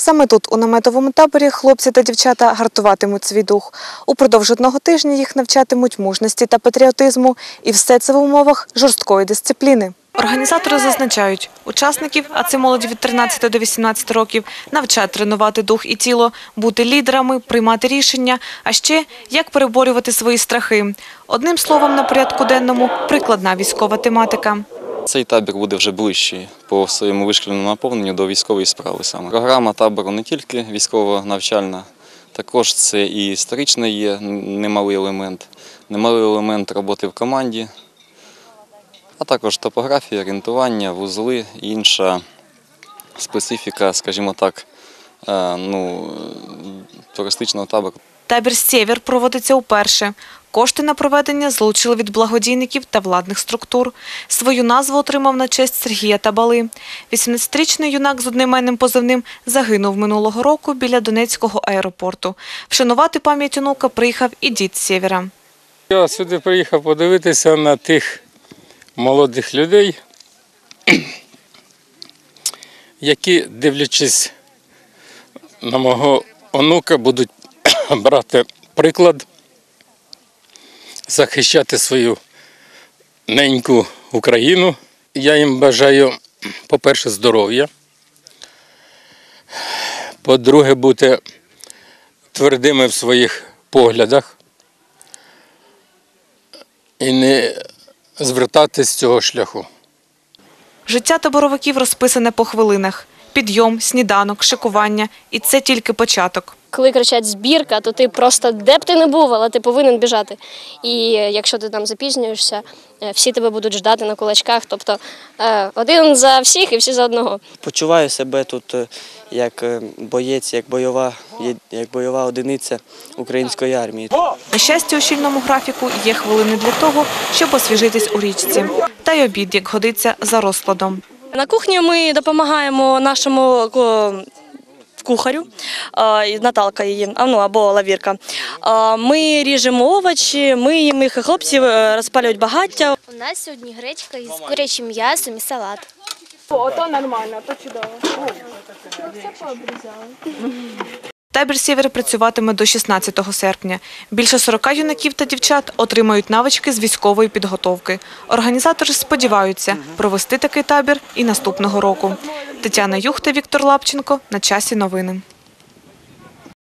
Саме тут, у наметовому таборі, хлопці та дівчата гартуватимуть свій дух. Упродовж одного тижня їх навчатимуть мужності та патріотизму, і все це в умовах жорсткої дисципліни. Організатори зазначають, учасників, а це молоді від 13 до 18 років, навчать тренувати дух і тіло, бути лідерами, приймати рішення, а ще як переборювати свої страхи. Одним словом, на порядку денному прикладна військова тематика. Цей табір буде вже ближчий по своєму вишкільному наповненню до військової справи саме. Програма табору не тільки військово-навчальна, також це і історичний є немалий елемент, немалий елемент роботи в команді, а також топографія, орієнтування, вузли інша специфіка, скажімо так, е, ну, туристичного табору. Табір «Сєвєр» проводиться уперше. Кошти на проведення злучили від благодійників та владних структур. Свою назву отримав на честь Сергія Табали. 18-річний юнак з одноіменним позивним загинув минулого року біля Донецького аеропорту. Вшанувати пам'ять онука приїхав і дід «Сєвєра». Я сюди приїхав подивитися на тих молодих людей, які, дивлячись на мого онука, будуть брати приклад, захищати свою неньку Україну. Я їм бажаю, по-перше, здоров'я. По-друге, бути твердими в своїх поглядах і не звертатись з цього шляху. Життя таборовиків розписане по хвилинах. Підйом, сніданок, шикування – і це тільки початок. Коли кричать збірка, то ти просто де б ти не був, але ти повинен біжати. І якщо ти там запізнюєшся, е, всі тебе будуть ждати на кулачках. Тобто е, один за всіх і всі за одного. Почуваю себе тут е, як е, боєць, як бойова, як бойова одиниця української армії. На щастя, у щільному графіку є хвилини для того, щоб освіжитись у річці. Та й обід, як годиться, за розкладом. На кухні ми допомагаємо нашому кухарю, Наталка її, ну або лавірка. Ми ріжемо овочі, миємо їх, хлопці е, розпалюють багаття. У нас сьогодні гречка із курячим м'ясом і салат. Табір «Сєвєр» працюватиме до 16 серпня. Більше 40 юнаків та дівчат отримають навички з військової підготовки. Організатори сподіваються провести такий табір і наступного року. Тетяна Юхта, Віктор Лапченко. На часі новини.